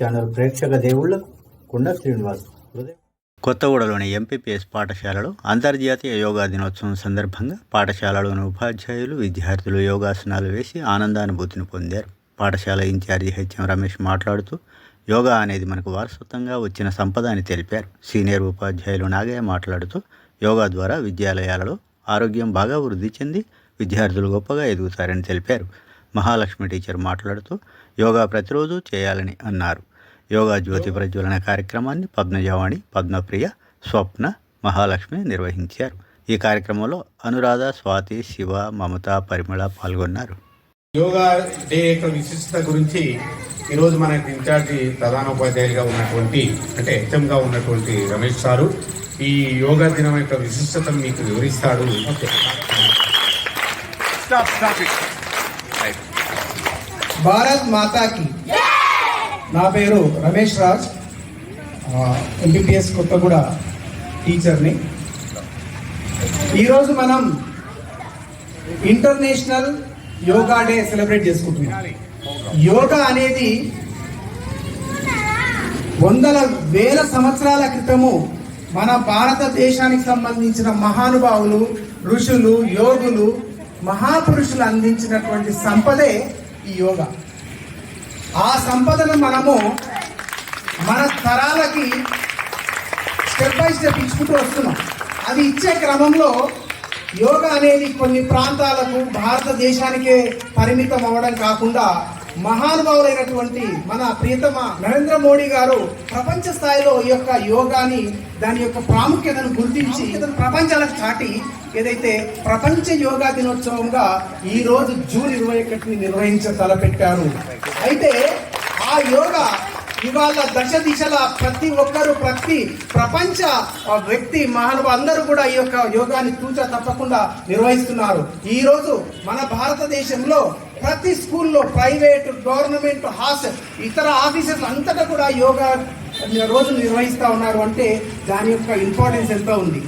Channel ప్రేక్షక దేవుళ్ళకు కొండ శ్రీనివాస్ కొత్తగూడలోని ఎంపీపీఎస్ పాఠశాలలో అంతర్జాతీయ యోగా దినోత్సవం సందర్భంగా పాఠశాలలోని ఉపాధ్యాయులు విద్యార్థులు యోగాసనాలు వేసి ఆనందానుభూతిని పొందారు. పాఠశాల ఇన్ఛార్జి హెచ్ఎం రమేష్ మాట్లాడుతూ యోగా అనేది మనకు వారసత్వంగా వచ్చిన సంపద అని తెలిపారు. సీనియర్ ఉపాధ్యాయులు నాగయ్య మాట్లాడుతూ యోగా ద్వారా విద్యాలయాలలో ఆరోగ్యం బాగా వృద్ధి చెంది విద్యార్థులు గొప్పగా ఎదుగుతారని తెలిపారు. మహాలక్ష్మి టీచర్ మాట్లాడుతూ యోగా ప్రతిరోజు చేయాలని అన్నారు. యోగా జ్యోతి ప్రజ్వలన కార్యక్రమాన్ని పద్మజవాణి పద్మప్రియ స్వప్న మహాలక్ష్మి నిర్వహించారు. ఈ కార్యక్రమంలో అనురాధ స్వాతి శివ మమత పరిమళ పాల్గొన్నారు. యోగా డే యొక్క విశిష్టత గురించి ఈరోజు మనకి ఇన్ఛార్జి ప్రధానోపాధ్యాయులుగా ఉన్నటువంటి అంటే హెచ్ఎంగా ఉన్నటువంటి రమేష్ సారు ఈ యోగా దినం యొక్క విశిష్టతను మీకు వివరిస్తాడు. భారత్ మాతాకి. నా పేరు రమేష్ రాజ్. ఎంబీబీఎస్ కొత్తగూడ టీచర్ని. ఈరోజు మనం ఇంటర్నేషనల్ యోగా డే సెలబ్రేట్ చేసుకుంటున్నాం. యోగా అనేది వందల వేల సంవత్సరాల క్రితము మన భారతదేశానికి సంబంధించిన మహానుభావులు ఋషులు యోగులు మహాపురుషులు అందించినటువంటి సంపదే ఈ యోగా. ఆ సంపదను మనము మన తరాలకి స్టెప్ బై స్టెప్ ఇచ్చుకుంటూ వస్తున్నాం. అది ఇచ్చే క్రమంలో యోగా అనేది కొన్ని ప్రాంతాలకు భారతదేశానికే పరిమితం అవ్వడం కాకుండా మహానుభావులైనటువంటి మన ప్రియతమ నరేంద్ర మోడీ గారు ప్రపంచ స్థాయిలో ఈ యొక్క యోగాని దాని యొక్క ప్రాముఖ్యతను గుర్తించి ప్రపంచాలకు చాటి ఏదైతే ప్రపంచ యోగా దినోత్సవంగా ఈ రోజు జూన్ ఇరవై ఒకటిని నిర్వహించ తలపెట్టారు. అయితే ఆ యోగా ఇవాళ దశ దిశల ప్రతి ఒక్కరు ప్రతి ప్రపంచ వ్యక్తి మహానుభావు అందరూ కూడా ఈ యొక్క యోగాని తూచ తప్పకుండా నిర్వహిస్తున్నారు. ఈ రోజు మన భారతదేశంలో ప్రతి స్కూల్లో ప్రైవేట్ గవర్నమెంట్ హాస్ ఇతర ఆఫీసర్లు అంతటా కూడా యోగా రోజు నిర్వహిస్తా ఉన్నారు అంటే దాని యొక్క ఇంపార్టెన్స్ ఎంత ఉంది?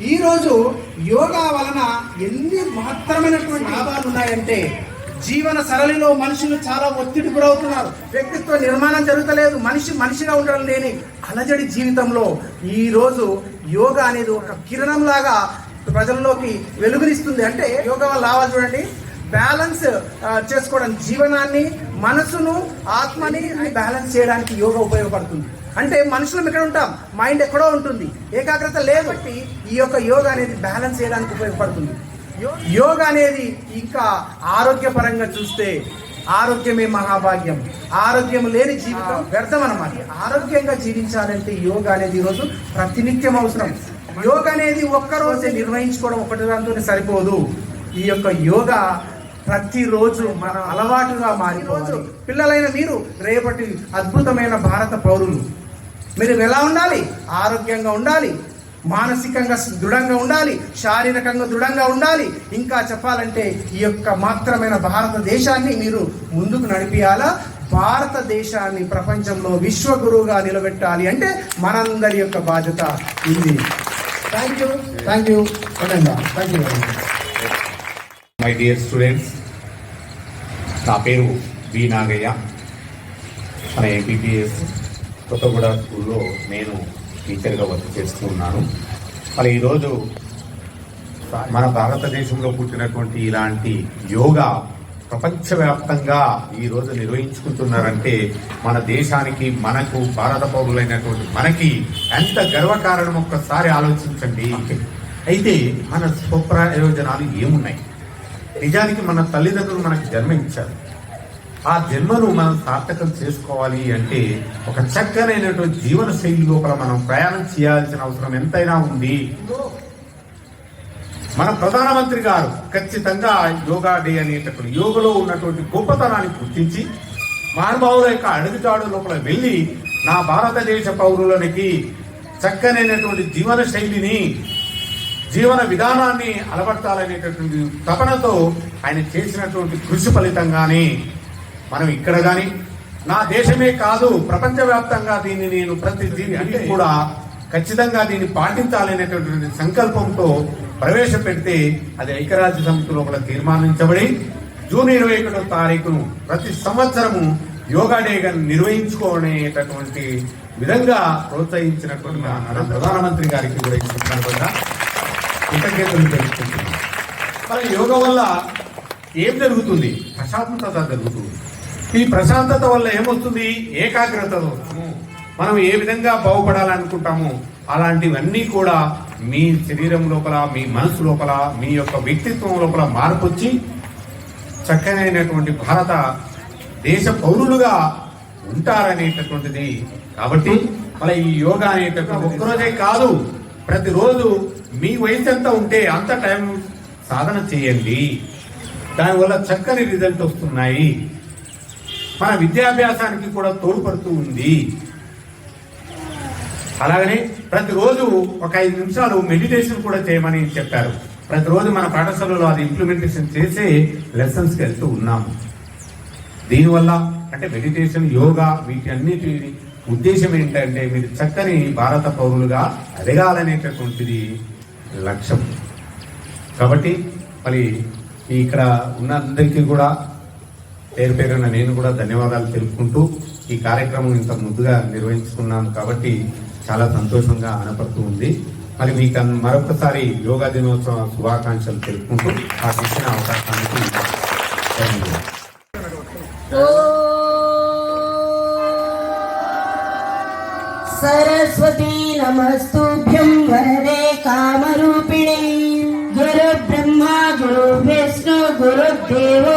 ఈరోజు యోగా వలన ఎన్ని మహత్తరమైనటువంటి లాభాలు ఉన్నాయంటే జీవన సరళిలో మనుషులు చాలా ఒత్తిడి గురవుతున్నారు. వ్యక్తిత్వ నిర్మాణం జరుగుతలేదు. మనిషి మనిషిగా ఉండడం లేని అలజడి జీవితంలో ఈరోజు యోగా అనేది ఒక కిరణం లాగా ప్రజల్లోకి వెలుగునిస్తుంది. అంటే యోగా వల్ల లాభాలు చూడండి. బ్యాలెన్స్ చేసుకోవడం జీవనాన్ని మనసును ఆత్మని బ్యాలెన్స్ చేయడానికి యోగా ఉపయోగపడుతుంది. అంటే మనుషులం ఇక్కడ ఉంటాం? మైండ్ ఎక్కడో ఉంటుంది. ఏకాగ్రత లేబట్టి ఈ యొక్క యోగా అనేది బ్యాలెన్స్ చేయడానికి ఉపయోగపడుతుంది. యోగా అనేది ఇంకా ఆరోగ్యపరంగా చూస్తే ఆరోగ్యమే మహాభాగ్యం. ఆరోగ్యం లేని జీవితం వ్యర్థం అనమాట ఆరోగ్యంగా జీవించాలంటే యోగా అనేది ఈరోజు ప్రతినిత్యం అవసరం. యోగ అనేది ఒక్కరోజే నిర్వహించుకోవడం ఒకటి దాంతోనే సరిపోదు. ఈ యొక్క యోగా ప్రతిరోజు మన అలవాటుగా మారిపోవచ్చు పిల్లలైన మీరు రేపటి అద్భుతమైన భారత పౌరులు. మీరు ఎలా ఉండాలి? ఆరోగ్యంగా ఉండాలి. మానసికంగా దృఢంగా ఉండాలి శారీరకంగా దృఢంగా ఉండాలి. ఇంకా చెప్పాలంటే ఈ యొక్క మాత్రమైన భారతదేశాన్ని మీరు ముందుకు నడిపియాలా? భారతదేశాన్ని ప్రపంచంలో విశ్వగురువుగా నిలబెట్టాలి అంటే మనందరి యొక్క బాధ్యత ఇది thank you thank you thank you my dear students నా పేరు వి నాగయ్య. మన ఎంపీపీఎస్ కొత్తగూడ స్కూల్లో నేను టీచర్గా వర్క్ చేస్తూ ఉన్నాను మరి ఈరోజు మన భారతదేశంలో పుట్టినటువంటి ఇలాంటి యోగా ప్రపంచవ్యాప్తంగా ఈరోజు నిర్వహించుకుంటున్నారంటే మన దేశానికి మనకు భారత పౌరులైనటువంటి మనకి ఎంత గర్వకారణం ఒక్కసారి ఆలోచించండి. అయితే మన స్వప్రయోజనాలు ఏమున్నాయి? నిజానికి మన తల్లిదండ్రులు మనకు జన్మ ఇచ్చారు ఆ జన్మను మనం సార్థకం చేసుకోవాలి అంటే ఒక చక్కనైనటువంటి జీవన శైలి లోపల మనం ప్రయాణం చేయాల్సిన అవసరం ఎంతైనా ఉంది. మన ప్రధానమంత్రి గారు ఖచ్చితంగా యోగా డే అనేటటువంటి యోగలో ఉన్నటువంటి గొప్పతనాన్ని గుర్తించి మహానుభావుల యొక్క అడుగుజాడు లోపల వెళ్ళి నా భారతదేశ పౌరులనికి చక్కనైనటువంటి జీవన శైలిని జీవన విధానాన్ని అలవర్తాలనేటటువంటి తపనతో ఆయన చేసినటువంటి కృషి ఫలితంగానే మనం ఇక్కడ గాని నా దేశమే కాదు ప్రపంచవ్యాప్తంగా దీన్ని నేను ప్రతి దీనికి కూడా ఖచ్చితంగా దీన్ని పాటించాలనేటటువంటి సంకల్పంతో ప్రవేశపెడితే అది ఐక్యరాజ్య సమితి లోపల తీర్మానించబడి జూన్ ఇరవై ఒకటో తారీఖును ప్రతి సంవత్సరము యోగా డే గా నిర్వహించుకునేటటువంటి విధంగా ప్రోత్సహించినటువంటి ప్రధానమంత్రి గారికి కూడా ఈ సందర్భంగా కృతజ్ఞతలు తెలుసుకుంటున్నాం మరి యోగా వల్ల ఏం జరుగుతుంది? ప్రశాంతత జరుగుతుంది. ఈ ప్రశాంతత వల్ల ఏమొస్తుంది? ఏకాగ్రత వస్తుంది. మనం ఏ విధంగా బాగుపడాలనుకుంటాము అలాంటివన్నీ కూడా మీ శరీరం లోపల మీ మనసు లోపల మీ యొక్క వ్యక్తిత్వం లోపల మార్పు వచ్చి చక్కనైనటువంటి భారత దేశ పౌరులుగా ఉంటారనేటటువంటిది. కాబట్టి మళ్ళీ ఈ యోగా అనేటటువంటి ఒక్కరోజే కాదు ప్రతిరోజు మీ వయసు ఎంత ఉంటే అంత టైం సాధన చేయండి. దానివల్ల చక్కని రిజల్ట్ వస్తున్నాయి. మన విద్యాభ్యాసానికి కూడా తోడ్పడుతూ ఉంది. అలాగనే ప్రతిరోజు ఒక ఐదు నిమిషాలు మెడిటేషన్ కూడా చేయమని చెప్పారు. ప్రతిరోజు మన పాఠశాలలో అది ఇంప్లిమెంటేషన్ చేసే లెసన్స్కి వెళ్తూ ఉన్నాము. దీనివల్ల అంటే మెడిటేషన్ యోగా వీటి అన్నిటి ఉద్దేశం ఏంటంటే మీరు చక్కని భారత పౌరులుగా ఎదగాలనేటటువంటిది లక్ష్యం. కాబట్టి మరి ఇక్కడ ఉన్న అందరికీ కూడా పేరు పేరున నేను కూడా ధన్యవాదాలు తెలుపుకుంటూ ఈ కార్యక్రమం ఇంత ముందుగా నిర్వహించుకున్నాము కాబట్టి చాలా సంతోషంగా ఆనపడుతూ ఉంది. మరి మీకు మరొకసారి యోగా దినోత్సవ శుభాకాంక్షలు తెలుపుకుంటూ నాకు ఇచ్చిన అవకాశానికి సరస్వతి నమస్తుభ్యం వరదే కామరూపిణే. గురు బ్రహ్మ గురు విష్ణు దేవో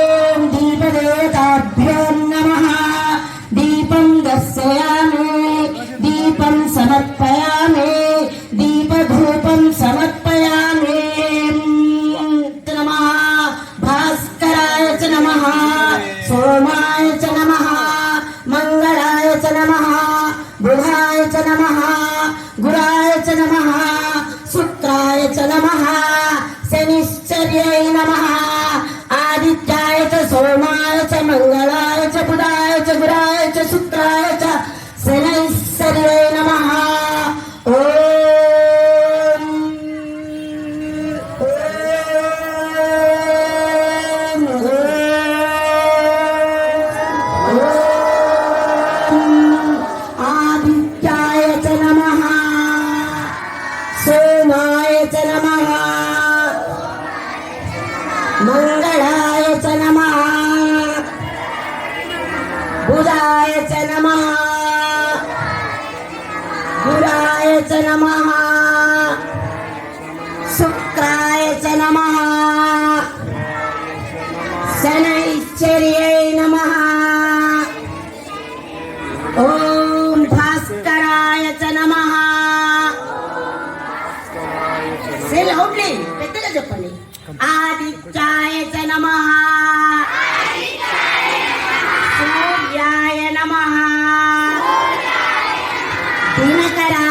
शनिश्चर्यै नमः आदित्याय च सोमाय च मङ्गलाय च बुधाय च गुराय च शुक्राय బుధాయ చ నమ. గురాయ చ నమ. శుక్రాయ చ నమ. శనైశ్చర్యై నమ. ఓం భాస్కరాయ చ నమ. సే లౌడ్లీ పెద్దగా చెప్పండి. ఆదిత్యాయ చ నమః. దినకరాయ నమః